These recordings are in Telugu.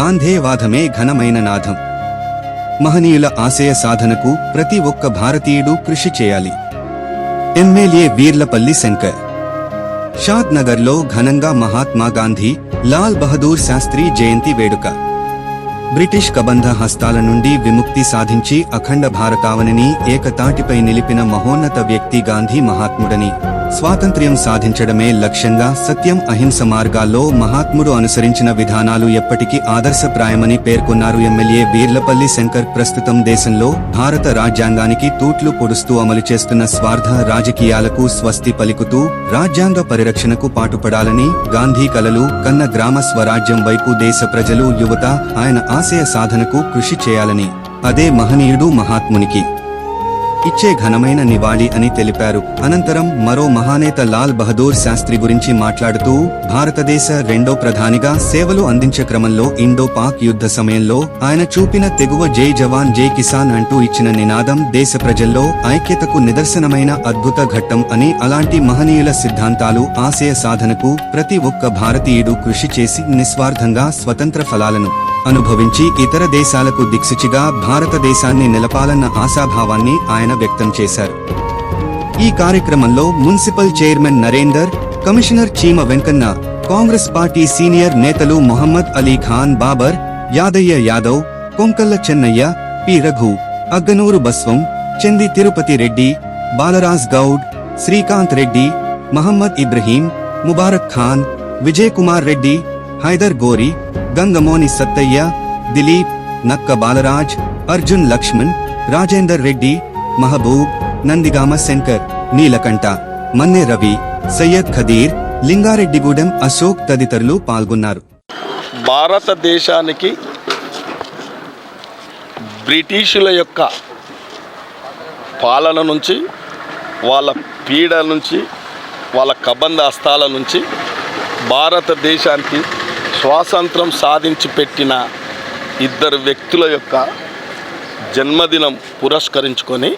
గాంధేవాధమే ఘనమైన నాథం. మహనీయుల ఆశయ సాధనకు ప్రతి ఒక్క భారతీయుడు కృషి చేయాలి. ఎమ్మెల్యే వీర్లపల్లి శంకర్. షాద్ నగర్లో ఘనంగా మహాత్మా గాంధీ లాల్ బహదూర్ శాస్త్రి జయంతి వేడుక. బ్రిటిష్ కబంధ హస్తాల నుండి విముక్తి సాధించి అఖండ భారతావనిని ఏకతాటిపై నిలిపిన మహోన్నత వ్యక్తి గాంధీ మహాత్ముడని స్వాతంత్ర్యం సాధించడమే లక్ష్యంగా సత్యం అహింస మార్గాల్లో మహాత్ముడు అనుసరించిన విధానాలు ఎప్పటికీ ఆదర్శప్రాయమని పేర్కొన్నారు ఎమ్మెల్యే వీర్లపల్లి శంకర్. ప్రస్తుతం దేశంలో భారత రాజ్యాంగానికి తూట్లు పొడుస్తూ అమలు చేస్తున్న స్వార్థ రాజకీయాలకు స్వస్తి పలుకుతూ రాజ్యాంగ పరిరక్షణకు పాటుపడాలని గాంధీ కలలు కన్న గ్రామ స్వరాజ్యం వైపు దేశ ప్రజలు యువత ఆయన ఆశయ సాధనకు కృషి చేయాలని అదే మహనీయుడు మహాత్మునికి. ఇచ్చే ఘనమైన నివాళి అని తెలిపారు. అనంతరం మరో మహానేత లాల్ బహదూర్ శాస్త్రి గురించి మాట్లాడుతూ భారతదేశ రెండో ప్రధానిగా సేవలు అందించే క్రమంలో ఇండో పాక్ యుద్ధ సమయంలో ఆయన చూపిన తెగువ జై జవాన్ జై కిసాన్ అంటూ ఇచ్చిన నినాదం దేశ ప్రజల్లో ఐక్యతకు నిదర్శనమైన అద్భుత ఘట్టం అని అలాంటి మహనీయుల సిద్ధాంతాలు ఆశయ సాధనకు ప్రతి ఒక్క భారతీయుడు కృషి చేసి నిస్వార్థంగా స్వతంత్ర ఫలాలను అనుభవించి ఇతర దేశాలకు దిక్సూచిగా భారతదేశాన్ని నిలపాలన్న ఆశాభావాన్ని ఆయన వ్యక్తం చేశారు. ఈ కార్యక్రమంలో మున్సిపల్ చైర్మన్ నరేందర్ కమిషనర్ చీమ వెంకన్న కాంగ్రెస్ పార్టీ సీనియర్ నేతలు మొహమ్మద్ అలీ ఖాన్ బాబర్ యాదయ్య యాదవ్ కొంకల్ల చెన్నయ్య పి రఘు అగ్గనూరు బస్వం చెంది తిరుపతి రెడ్డి బాలరాజ్ గౌడ్ శ్రీకాంత్ రెడ్డి మహమ్మద్ ఇబ్రహీం ముబారక్ ఖాన్ విజయ్ కుమార్ రెడ్డి హైదర్ గోరి గంగమోని సత్తయ్య దిలీప్ నక్క బాలరాజ్ అర్జున్ లక్ష్మణ్ రాజేందర్ రెడ్డి మహబూబ్ నందిగామ శంకర్ నీలకంఠ మన్నె రవి సయ్యద్ ఖదీర్ లింగారెడ్డిగూడెం అశోక్ తదితరులు పాల్గొన్నారు. భారతదేశానికి బ్రిటిషుల యొక్క పాలన నుంచి వాళ్ళ పీడ నుంచి వాళ్ళ కబంధ హస్తాల నుంచి భారతదేశానికి స్వాతంత్రం సాధించి పెట్టిన ఇద్దరు వ్యక్తుల యొక్క జన్మదినం పురస్కరించుకొని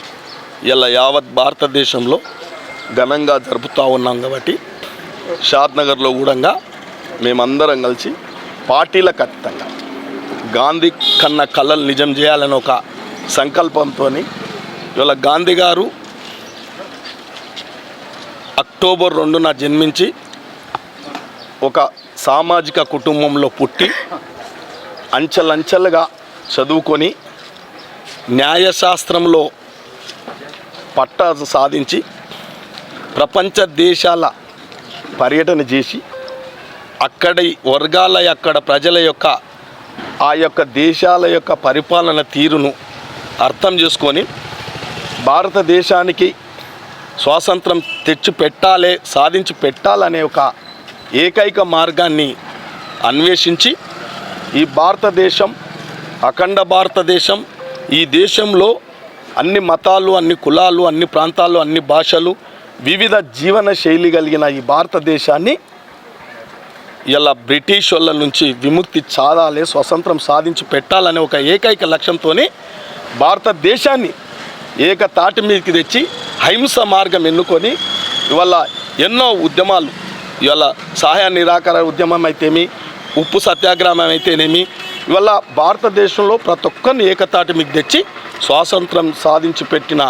ఇలా యావత్ భారతదేశంలో ఘనంగా జరుపుతూ ఉన్నాం కాబట్టి షాద్నగర్లో కూడా మేమందరం కలిసి పార్టీలకు అతీతంగా గాంధీ కన్న కళలు నిజం చేయాలని ఒక సంకల్పంతో ఇవాళ గాంధీ గారు అక్టోబర్ రెండున జన్మించి ఒక సామాజిక కుటుంబంలో పుట్టి అంచెలంచెలుగా చదువుకొని న్యాయశాస్త్రంలో పట్టా సాధించి ప్రపంచ దేశాల పర్యటన చేసి అక్కడి వర్గాల అక్కడ ప్రజల యొక్క ఆ యొక్క దేశాల యొక్క పరిపాలన తీరును అర్థం చేసుకొని భారతదేశానికి స్వాతంత్రం తెచ్చి పెట్టాలే సాధించి పెట్టాలనే ఒక ఏకైక మార్గాన్ని అన్వేషించి ఈ భారతదేశం అఖండ భారతదేశం ఈ దేశంలో అన్ని మతాలు అన్ని కులాలు అన్ని ప్రాంతాలు అన్ని భాషలు వివిధ జీవన శైలి కలిగిన ఈ భారతదేశాన్ని ఇలా బ్రిటిష్ వాళ్ళ నుంచి విముక్తి చాదాలి స్వతంత్రం సాధించి పెట్టాలనే ఒక ఏకైక లక్ష్యంతోనే భారతదేశాన్ని ఏకతాటి మీదకి తెచ్చి అహింస మార్గం ఎన్నుకొని ఇవాళ ఎన్నో ఉద్యమాలు ఇవాళ సహాయ నిరాకరణ ఉద్యమం అయితేమి ఉప్పు సత్యాగ్రహం అయితేనేమి ఇవాళ భారతదేశంలో ప్రతి ఒక్కరిని ఏకతాటి మీకు తెచ్చి స్వాతంత్రం సాధించి పెట్టిన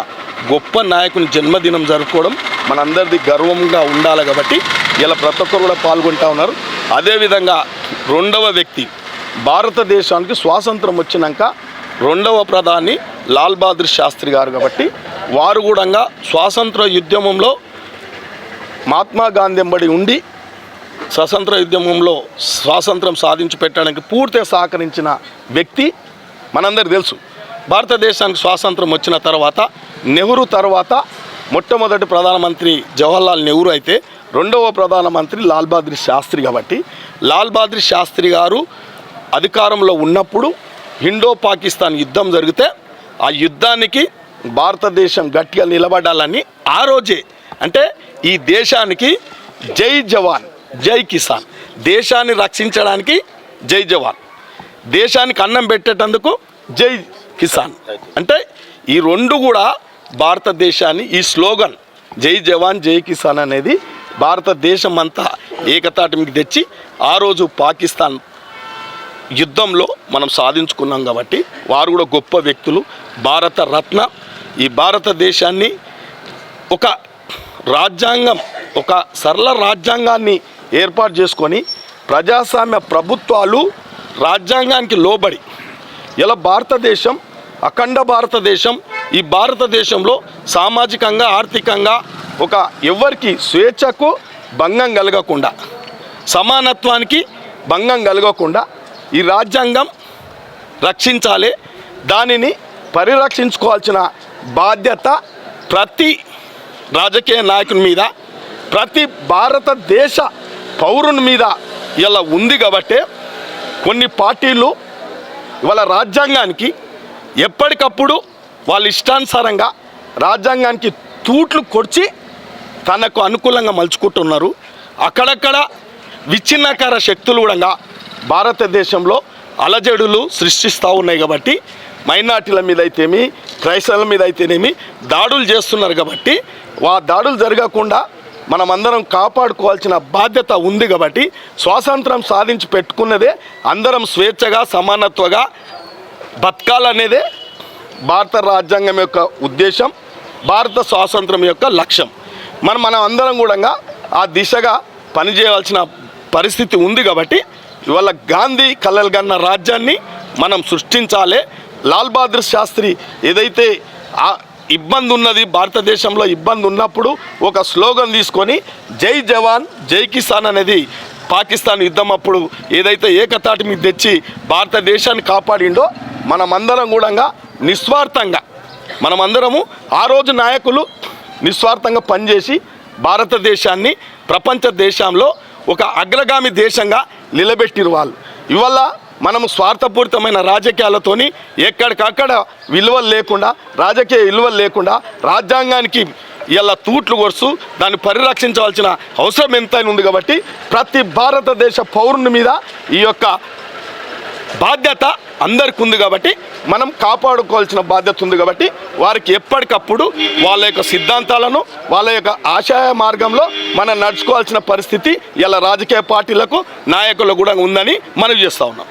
గొప్ప నాయకుని జన్మదినం జరుపుకోవడం మనందరిది గర్వంగా ఉండాలి కాబట్టి ఇలా ప్రతి ఒక్కరు కూడా పాల్గొంటా ఉన్నారు. అదేవిధంగా రెండవ వ్యక్తి భారతదేశానికి స్వాతంత్రం వచ్చినాక రెండవ ప్రధాని లాల్ బహదూర్ శాస్త్రి గారు కాబట్టి వారు కూడా స్వాతంత్ర ఉద్యమంలో మహాత్మా గాంధీ ఎంబడి ఉండి స్వతంత్ర ఉద్యమంలో స్వాతంత్రం సాధించి పెట్టడానికి పూర్తిగా సహకరించిన వ్యక్తి మనందరికి తెలుసు. భారతదేశానికి స్వాతంత్రం వచ్చిన తర్వాత నెహ్రూ తర్వాత మొట్టమొదటి ప్రధానమంత్రి జవహర్లాల్ నెహ్రూ అయితే రెండవ ప్రధానమంత్రి లాల్ బహదూర్ శాస్త్రి కాబట్టి లాల్ బహదూర్ శాస్త్రి గారు అధికారంలో ఉన్నప్పుడు ఇండో పాకిస్తాన్ యుద్ధం జరిగితే ఆ యుద్ధానికి భారతదేశం గట్టిగా నిలబడాలని ఆ రోజే అంటే ఈ దేశానికి జై జవాన్ జై కిసాన్. దేశాన్ని రక్షించడానికి జై జవాన్. దేశానికి అన్నం పెట్టేటందుకు జై కిసాన్. అంటే ఈ రెండు కూడా భారతదేశాన్ని ఈ స్లోగన్ జై జవాన్ జై కిసాన్ అనేది భారతదేశం అంతా ఏకతాటి తెచ్చి ఆ రోజు పాకిస్తాన్ యుద్ధంలో మనం సాధించుకున్నాం కాబట్టి వారు కూడా గొప్ప వ్యక్తులు. భారత రత్న ఈ భారతదేశాన్ని ఒక రాజ్యాంగం ఒక సరళ రాజ్యాంగాన్ని ఏర్పాటు చేసుకొని ప్రజాస్వామ్య ప్రభుత్వాలు రాజ్యాంగానికి లోబడి ఇలా భారతదేశం అఖండ భారతదేశం ఈ భారతదేశంలో సామాజికంగా ఆర్థికంగా ఒక ఎవరికి స్వేచ్ఛకు భంగం కలగకుండా సమానత్వానికి భంగం కలగకుండా ఈ రాజ్యాంగం రక్షించాలి. దానిని పరిరక్షించుకోవాల్సిన బాధ్యత ప్రతి రాజకీయ నాయకుని మీద ప్రతి భారతదేశ పౌరుని మీద ఇలా ఉంది కాబట్టే కొన్ని పార్టీలు ఇవాళ రాజ్యాంగానికి ఎప్పటికప్పుడు వాళ్ళ ఇష్టానుసారంగా రాజ్యాంగానికి తూట్లు కొడిచి తనకు అనుకూలంగా మలుచుకుంటున్నారు. అక్కడక్కడ విచ్ఛిన్నకార శక్తులు కూడా భారతదేశంలో అలజడులు సృష్టిస్తూ ఉన్నాయి కాబట్టి మైనార్టీల మీద అయితేమి క్రైస్తవుల మీద అయితేనేమి దాడులు చేస్తున్నారు కాబట్టి ఆ దాడులు జరగకుండా మనమందరం కాపాడుకోవాల్సిన బాధ్యత ఉంది కాబట్టి స్వాతంత్రం సాధించి పెట్టుకున్నదే అందరం స్వేచ్ఛగా సమానత్వగా బతకాలనేదే భారత రాజ్యాంగం యొక్క ఉద్దేశం భారత స్వాతంత్రం యొక్క లక్ష్యం. మనం మనం అందరం కూడా ఆ దిశగా పనిచేయవలసిన పరిస్థితి ఉంది కాబట్టి ఇవాళ గాంధీ కలలుగన్న రాజ్యాన్ని మనం సృష్టించాలి. లాల్ బహదూర్ శాస్త్రి ఏదైతే ఆ ఇబ్బంది ఉన్నది భారతదేశంలో ఇబ్బంది ఉన్నప్పుడు ఒక స్లోగన్ తీసుకొని జై జవాన్ జై కిసాన్ అనేది పాకిస్తాన్ యుద్ధం అప్పుడు ఏదైతే ఏకతాటి మీద తెచ్చి భారతదేశాన్ని కాపాడిండో మనమందరం కూడా నిస్వార్థంగా మనమందరము ఆ రోజు నాయకులు నిస్వార్థంగా పనిచేసి భారతదేశాన్ని ప్రపంచ దేశంలో ఒక అగ్రగామి దేశంగా నిలబెట్టిరు వాళ్ళు. ఇవల్ల మనము స్వార్థపూరితమైన రాజకీయాలతోని ఎక్కడికక్కడ విలువలు లేకుండా రాజకీయ విలువలు లేకుండా రాజ్యాంగానికి ఇలా తూట్లు కొరుసు దాన్ని పరిరక్షించవలసిన అవసరం ఎంతైనా ఉంది కాబట్టి ప్రతి భారతదేశ పౌరుని మీద ఈ యొక్క బాధ్యత అందరికి ఉంది కాబట్టి మనం కాపాడుకోవాల్సిన బాధ్యత ఉంది కాబట్టి వారికి ఎప్పటికప్పుడు వాళ్ళ యొక్క సిద్ధాంతాలను వాళ్ళ యొక్క ఆశయ మార్గంలో మనం నడుచుకోవాల్సిన పరిస్థితి ఇలా రాజకీయ పార్టీలకు నాయకులకు కూడా ఉందని మనం చేస్తూ ఉన్నాం.